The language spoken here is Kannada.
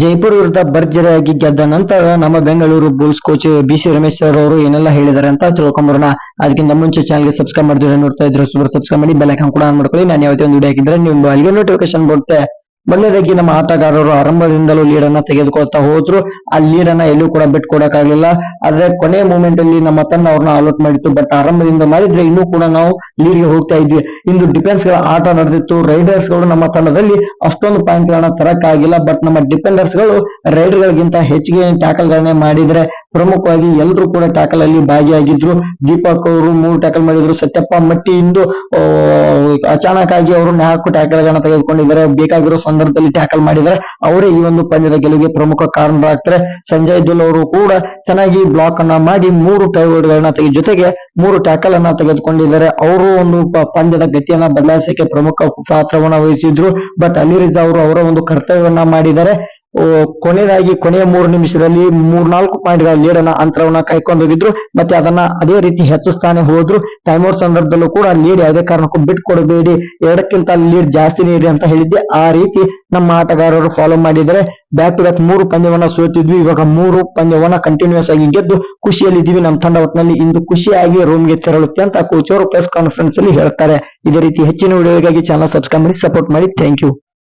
ಜೈಪುರ್ ವಿರುದ್ಧ ಭರ್ಜರಿಯಾಗಿ ಗೆದ್ದ ನಂತರ ನಮ್ಮ Bengaluru bulls coach B C Ramesh sir ಅವರು ಏನೆಲ್ಲ ಹೇಳಿದ್ದಾರೆ ಅಂತ ತಿಳ್ಕೊಂಬರೋಣ. ಅದಕ್ಕಿಂತ ಮುಂಚೆ ಚಾನಲ್ಗೆ ಸಬ್ಸ್ಕ್ರೈಬ್ ಮಾಡಿದ್ರೆ ನೋಡ್ತಾ ಇದ್ರೆ ಸಬ್ಸ್ಕ್ರೈಬ್ ಮಾಡಿ, ಬೆಲ್ ಐಕಾನ್ ಕೂಡ ಆನ್ ಮಾಡ್ಕೊಳ್ಳಿ. ನಾನು ಯಾವತ್ತೇ ಒಂದು ವಿಡಿಯೋ ಹಾಕಿದ್ರೆ ನಿಮ್ಮ ಅಲ್ಲಿಗೆ ನೋಟಿಫಿಕೇಶನ್ ಬರುತ್ತೆ. ಮೊದಲನೇದಾಗಿ ನಮ್ಮ ಆಟಗಾರರು ಆರಂಭದಿಂದಲೂ ಲೀಡ್ ಅನ್ನ ತೆಗೆದುಕೊಳ್ತಾ ಹೋದ್ರು. ಆ ಲೀಡ್ ಎಲ್ಲೂ ಕೂಡ ಬಿಟ್ಕೊಡಕ್ಕಾಗಲಿಲ್ಲ. ಆದ್ರೆ ಕೊನೆ ಮೂಮೆಂಟ್ ಅಲ್ಲಿ ನಮ್ಮ ತಂಡ ಅವ್ರನ್ನ ಆಲ್ಔಟ್ ಮಾಡಿತ್ತು. ಬಟ್ ಆರಂಭದಿಂದ ಮಾಡಿದ್ರೆ ಇನ್ನೂ ಕೂಡ ನಾವು ಲೀಡ್ಗೆ ಹೋಗ್ತಾ ಇದ್ವಿ. ಇಂದು ಡಿಫೆನ್ಸ್ಗಳ ಆಟ ನಡೆದಿತ್ತು. ರೈಡರ್ಸ್ಗಳು ನಮ್ಮ ತಂಡದಲ್ಲಿ ಅಷ್ಟೊಂದು ಪಾಯಿಂಟ್ಸ್ ಗಳನ್ನ ತರಕ್ಕಾಗಿಲ್ಲ. ಬಟ್ ನಮ್ಮ ಡಿಫೆಂಡರ್ಸ್ಗಳು ರೈಡರ್ ಗಳಿಗಿಂತ ಹೆಚ್ಚಿಗೆ ಟ್ಯಾಕಲ್ ಗಳನ್ನೇ ಮಾಡಿದ್ರೆ ಪ್ರಮುಖವಾಗಿ ಎಲ್ಲರೂ ಕೂಡ ಟ್ಯಾಕಲ್ ಅಲ್ಲಿ ಭಾಗಿಯಾಗಿದ್ರು. ದೀಪಕ್ ಅವರು ಮೂರು ಟ್ಯಾಕಲ್ ಮಾಡಿದ್ರು. ಸತ್ಯಪ್ಪ ಮಟ್ಟಿ ಇಂದು ಅಚಾನಕ್ ಆಗಿ ಅವರು ನಾಲ್ಕು ಟ್ಯಾಕಲ್ ಗಳನ್ನ ತೆಗೆದುಕೊಂಡಿದ್ದಾರೆ. ಬೇಕಾಗಿರೋ ಸಂದರ್ಭದಲ್ಲಿ ಟ್ಯಾಕಲ್ ಮಾಡಿದ್ದಾರೆ. ಅವರೇ ಈ ಒಂದು ಪಂದ್ಯದ ಗೆಲುವಿಗೆ ಪ್ರಮುಖ ಕಾರಣರಾಗ್ತಾರೆ. ಸಂಜಯ್ ದುಲ್ ಅವರು ಕೂಡ ಚೆನ್ನಾಗಿ ಬ್ಲಾಕ್ ಅನ್ನ ಮಾಡಿ ಮೂರು ಟೈವರ್ಡ್ ಗಳನ್ನ ತೆಗೆ, ಜೊತೆಗೆ ಮೂರು ಟ್ಯಾಕಲ್ ಅನ್ನ ತೆಗೆದುಕೊಂಡಿದ್ದಾರೆ. ಅವರು ಒಂದು ಪಂದ್ಯದ ಗತಿಯನ್ನ ಬದಲಾಯಿಸಕ್ಕೆ ಪ್ರಮುಖ ಪಾತ್ರವನ್ನ ವಹಿಸಿದ್ರು. ಬಟ್ ಅಲಿ ರಿಜಾ ಅವರು ಅವರ ಒಂದು ಕರ್ತವ್ಯವನ್ನ ಮಾಡಿದ್ದಾರೆ. ಕೊನೆಯದಾಗಿ ಕೊನೆಯ ಮೂರು ನಿಮಿಷದಲ್ಲಿ ಮೂರ್ನಾಲ್ಕು ಪಾಯಿಂಟ್ಗಳ ಲೀಡ್ ಅನ್ನ ಅಂತರವನ್ನ ಕೈಕೊಂಡೋಗಿದ್ರು ಮತ್ತೆ ಅದನ್ನ ಅದೇ ರೀತಿ ಹೆಚ್ಚಿಸ್ತಾನೆ ಹೋದ್ರು. ಟೈಮ್ ಔಟ್ ಸಂದರ್ಭದಲ್ಲೂ ಕೂಡ ಲೀಡ್ ಯಾವುದೇ ಕಾರಣಕ್ಕೂ ಬಿಟ್ಕೊಡಬೇಡಿ ಎರಡಕ್ಕಿಂತ ಲೀಡ್ ಜಾಸ್ತಿ ನೀಡಿ ಅಂತ ಹೇಳಿದ್ದೆ. ಆ ರೀತಿ ನಮ್ಮ ಆಟಗಾರರು ಫಾಲೋ ಮಾಡಿದರೆ ಬ್ಯಾಕ್ ಟು ಬ್ಯಾಕ್ ಮೂರು ಪಂದ್ಯವನ್ನ ಸೋತಿದ್ವಿ. ಇವಾಗ ಮೂರು ಪಂದ್ಯವನ್ನ ಕಂಟಿನ್ಯೂಸ್ ಆಗಿ ಗೆದ್ದು ಖುಷಿಯಲ್ಲಿದ್ದೀವಿ ನಮ್ಮ ತಂಡ ಒಟ್ಟಿನಲ್ಲಿ ಇಂದು ಖುಷಿಯಾಗಿ ರೂಮ್ಗೆ ತೆರಳುತ್ತೆ ಅಂತ ಕೋಚ್ ಅವರು ಪ್ರೆಸ್ ಕಾನ್ಫರೆನ್ಸ್ ಅಲ್ಲಿ ಹೇಳ್ತಾರೆ. ಇದೇ ರೀತಿ ಹೆಚ್ಚಿನ ವಿಡಿಯೋಗಾಗಿ ಚಾನಲ್ ಸಬ್ಸ್ಕ್ರೈಬ್ ಮಾಡಿ ಸಪೋರ್ಟ್ ಮಾಡಿ. Thank you